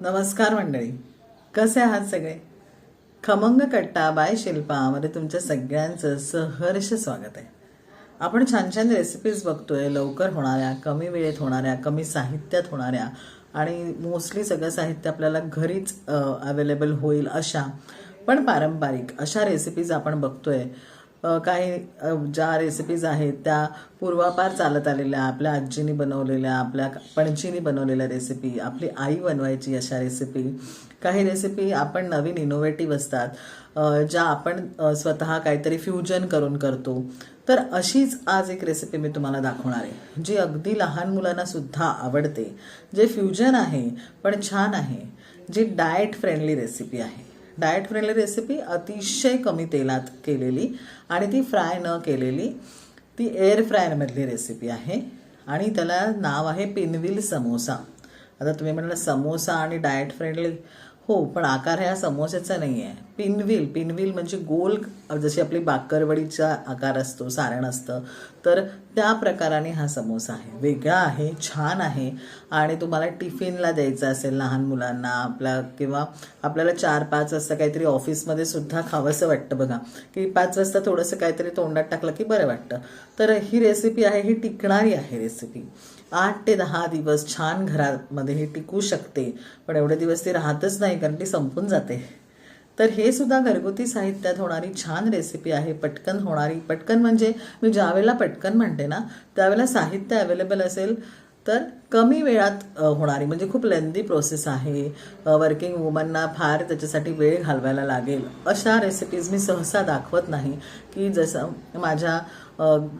नमस्कार मंडळी. कसे आहात सगळे? खमंग कट्टा बाय शिल्पामध्ये तुमच्या सगळ्यांचं सहर्ष स्वागत आहे. आपण छान छान रेसिपीज बघतोय. लवकर होणाऱ्या कमी वेळेत होणाऱ्या कमी साहित्यात होणाऱ्या आणि मोस्टली सगळं साहित्य आपल्याला घरीच अवेलेबल होईल अशा पण पारंपरिक अशा रेसिपीज आपण बघतोय. काही ज्या रेसिपीज आहेत त्या पूर्वापार चालत आलेल्या आपल्या आजीनी बनवलेल्या आपल्या पणजीनी बनवलेल्या रेसिपी आपली आई बनवायची अशा रेसिपी काही रेसिपी आपण नवीन इनोव्हेटिव्ह असतात ज्या आपण स्वतः काहीतरी फ्युजन करून करतो. तर अशीच आज एक रेसिपी मी तुम्हाला दाखवणार आहे जी अगदी लहान मुलांना सुद्धा आवडते. जे फ्युजन आहे पण छान आहे जी डाएट फ्रेंडली रेसिपी आहे. डाएट फ्रेंडली रेसिपी अतिशय कमी तेलात केलेली आणि ती फ्राय न केलेली ती एअर फ्रायरमधली रेसिपी आहे. आणि त्याला नाव आहे पिनविल समोसा. आता तुम्ही म्हणाला समोसा आणि डाएट फ्रेंडली हो पण आकार ह्या समोसेचा नाही आहे पिनव्हील पिनव्हील म्हणजे गोल जशी आपली बाकरवडीचा आकार असतो सारण असतं तर त्या प्रकाराने हा समोसा आहे. वेगळा आहे छान आहे. आणि तुम्हाला टिफिनला द्यायचा असेल लहान मुलांना आपल्या किंवा आपल्याला चार पाच वाजता काहीतरी ऑफिसमध्ये सुद्धा खावंसं वाटतं बघा. की पाच वाजता थोडंसं काहीतरी तोंडात टाकलं की बरं वाटतं. तर ही रेसिपी आहे ही टिकणारी आहे रेसिपी आठ ते दहा दिवस छान घरामध्ये हे टिकू शकते. पण एवढे दिवस ती राहतच नाही कारण ती संपून जाते. तर हे सुद्धा घरगुती साहित्यात होणारी छान रेसिपी आहे. पटकन होणारी पटकन म्हणजे मी ज्यावेळेला पटकन म्हणते ना त्यावेळेला साहित्य अवेलेबल असेल तर कमी वेळात होणारी म्हणजे खूप लेंदी प्रोसेस आहे. वर्किंग वुमनना फार त्याच्यासाठी वेळ घालवायला लागेल. अशा रेसिपीज मी सहसा दाखवत नाही की जसं माझ्या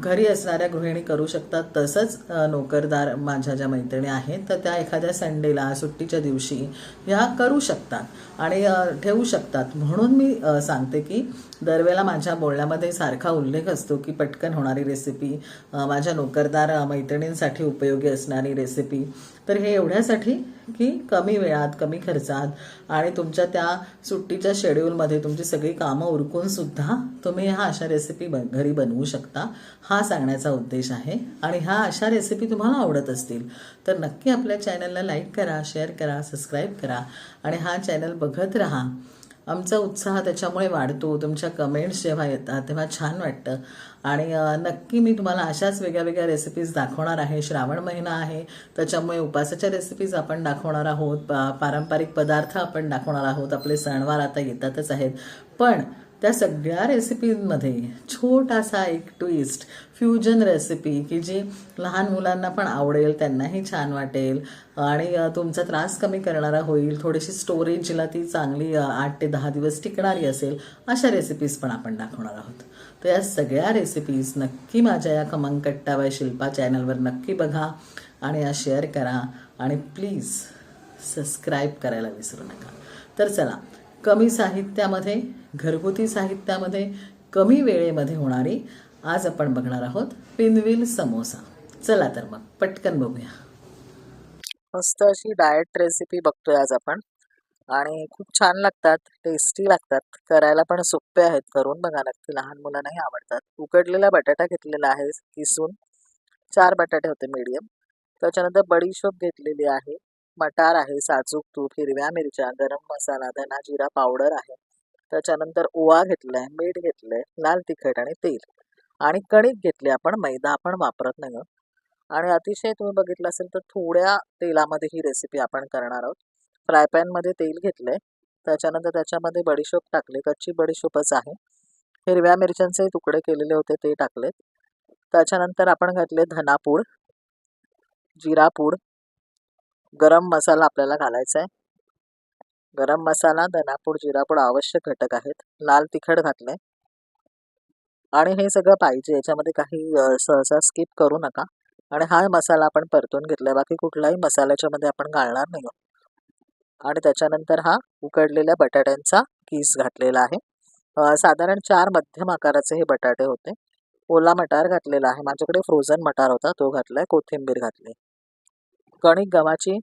घरी असणाऱ्या गृहिणी करू शकतात तसंच नोकरदार माझ्या ज्या मैत्रिणी आहेत तर त्या एखाद्या संडेला सुट्टीच्या दिवशी ह्या करू शकतात आणि ठेवू शकतात. म्हणून मी सांगते की दरवेळेला माझ्या बोलण्यामध्ये सारखा उल्लेख असतो की पटकन होणारी रेसिपी माझ्या नोकरदार मैत्रिणींसाठी उपयोगी असणारी रेसिपी तर हे एवढ्यासाठी की कमी वेळात कमी खर्चात आणि तुमच्या त्या सुट्टीच्या शेड्यूलमध्ये तुमची सगळी कामं उरकून सुद्धा तुम्ही ह्या अशा रेसिपी बन घरी बनवू शकता. हा सांगण्याचा उद्देश आहे. आणि ह्या अशा रेसिपी तुम्हाला आवडत असतील तर नक्की आपल्या चॅनलला लाईक करा शेअर करा सबस्क्राईब करा आणि हा चॅनल बघत राहा. आमचा उत्साह त्याच्यामुळे वाढतो तुमच्या कमेंट्स जेव्हा येतात तेव्हा छान वाटतं. आणि नक्की मी तुम्हाला अशाच वेगळ्या वेगळ्या रेसिपीज दाखवणार आहे. श्रावण महिना आहे त्याच्यामुळे उपासाच्या रेसिपीज आपण दाखवणार आहोत पारंपरिक पदार्थ आपण दाखवणार आहोत. आपले सणवार आता येतातच आहेत. पण त्या सगळ्या रेसिपींमध्ये छोटासा एक ट्विस्ट फ्युजन रेसिपी की जी लहान मुलांना पण आवडेल त्यांनाही छान वाटेल आणि तुमचा त्रास कमी करणारा होईल थोडीशी स्टोरेजला ती चांगली आठ ते दहा दिवस टिकणारी असेल अशा रेसिपीज पण आपण दाखवणार आहोत. तर या सगळ्या रेसिपीज नक्की माझ्या या खमंग बाय शिल्पा चॅनलवर नक्की बघा आणि या शेअर करा आणि प्लीज सबस्क्राईब करायला विसरू नका. तर चला कमी साहित्यामध्ये घरगुती साहित्यामध्ये कमी वेळेमध्ये होणारी आज आपण बघणार आहोत पिनविल समोसा. चला तर मग पटकन बघूया. मस्त अशी डाएट रेसिपी बघतोय आज आपण. आणि खूप छान लागतात टेस्टी लागतात. करायला पण सोपे आहेत करून बघा नक्की. लहान मुलांनाही आवडतात. उकडलेला बटाटा घेतलेला आहे किसून. चार बटाटे होते मीडियम त्याच्यानंतर बडीशोप घेतलेली आहे. मटार आहे साजूक तूप हिरव्या मिरच्या गरम मसाला धना जिरा पावडर आहे. त्याच्यानंतर ओवा घेतलाय मीठ घेतलंय लाल तिखट आणि तेल. आणि कणिक घेतली आपण मैदा आपण वापरत नाही आणि अतिशय तुम्ही बघितलं असेल तर थोड्या तेलामध्ये ही रेसिपी आपण करणार आहोत. फ्राय पॅनमध्ये तेल घेतलंय. त्याच्यानंतर त्याच्यामध्ये बडीशोप टाकले कच्ची बडीशोपच आहे. हिरव्या मिरच्यांचे तुकडे केलेले होते ते टाकलेत. त्याच्यानंतर आपण घातले धनापूड जिरापूड गरम मसाला आपल्याला घालायचा आहे. गरम मसाला धनापूड जिरापूड आवश्यक घटक आहेत. लाल तिखट घातलंय. आणि हे सगळं पाहिजे याच्यामध्ये काही सहसा स्किप करू नका. आणि हा मसाला आपण परतून घेतलाय. बाकी कुठलाही मसाल्याच्या मध्ये आपण घालणार नाही आणि त्याच्यानंतर हा उकडलेल्या बटाट्यांचा किस घातलेला आहे. साधारण चार मध्यम आकाराचे हे बटाटे होते. ओला मटार घातलेला आहे. माझ्याकडे फ्रोझन मटार होता तो घातलाय. कोथिंबीर घातली. कणिक गव्हाची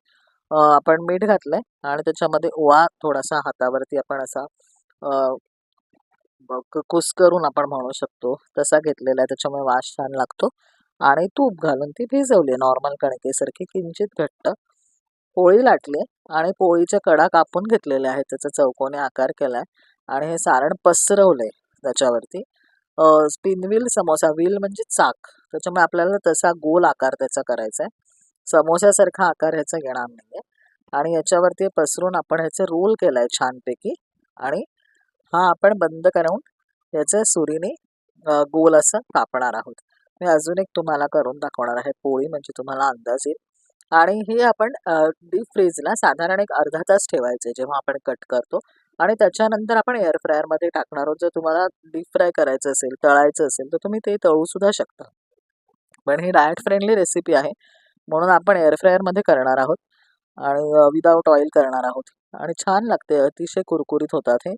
आपण मीठ घातलंय आणि त्याच्यामध्ये ओवा थोडासा हातावरती आपण असा क- कुस करून आपण म्हणू शकतो. तसा घेतलेला आहे त्याच्यामुळे वास छान लागतो. आणि तूप घालून ती भिजवली नॉर्मल कणकेसारखी किंचित घट्ट. पोळी लाटली आणि पोळीच्या कडा कापून घेतलेल्या आहेत त्याचा चौकोनी आकार केलाय आणि हे सारण पसरवलंय त्याच्यावरती. स्पिनव्हील समोसा व्हील म्हणजे चाक. त्याच्यामुळे आपल्याला तसा गोल आकार त्याचा करायचा आहे. समोस्यासारखा आकार ह्याचा येणार नाहीये. आणि याच्यावरती पसरून आपण ह्याचे रोल केलाय छानपैकी. आणि हा आपण बंद करून याचे सुरीने गोल असं कापणार आहोत. मी अजून एक तुम्हाला करून दाखवणार आहे. पोळी म्हणजे तुम्हाला अंदाज येईल. आणि हे आपण डीप फ्रीजला साधारण एक अर्धा तास ठेवायचे जेव्हा आपण कट करतो. आणि त्याच्यानंतर आपण एअर फ्रायरमध्ये टाकणार आहोत. जर तुम्हाला डीप फ्राय करायचं असेल तळायचं असेल तर तुम्ही ते तळू सुद्धा शकता. पण ही डायट फ्रेंडली रेसिपी आहे. म्हणून आपण एअर फ्रायरमध्ये करणार आहोत. आणि विदाऊट ऑइल करणार आहोत. आणि छान लागते अतिशय कुरकुरीत होतात हे.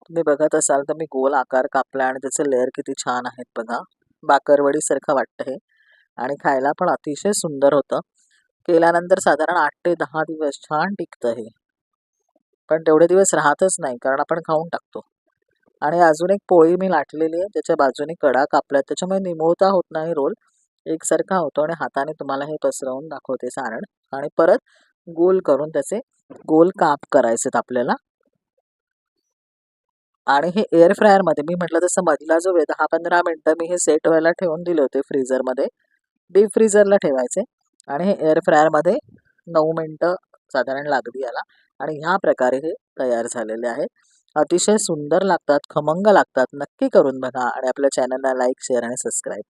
तुम्ही बघत असाल तर मी गोल आकार कापला आणि त्याचे लेअर किती छान आहेत बघा. बाकरवडीसारखं वाटतं हे. आणि खायला पण अतिशय सुंदर होतं. केल्यानंतर साधारण आठ ते दहा दिवस छान टिकतं हे. पण तेवढे दिवस राहतच नाही कारण आपण खाऊन टाकतो. आणि अजून एक पोळी मी लाटलेली आहे त्याच्या बाजूने कडा कापल्यात त्याच्यामुळे निमुळता होत नाही रोल. एकसारखा होतो आणि हाताने तुम्हाला हे पसरवून दाखवते सारण. आणि परत गोल करून त्याचे गोल काप करायचेत आपल्याला. आणि हे एअर फ्रायरमध्ये मी म्हटलं तसं मधला जो वेळ दहा पंधरा मिनटं मी हे सेट व्हायला ठेवून दिले होते फ्रीझरमध्ये डीप फ्रीझरला ठेवायचे. आणि हे एअर फ्रायरमध्ये नऊ मिनटं साधारण लागली याला. आणि ह्या प्रकारे हे तयार झालेले आहेत अतिशय सुंदर लागतात खमंग लागतात. नक्की करून बघा. आणि आपल्या चॅनलला लाईक शेअर आणि सबस्क्राईब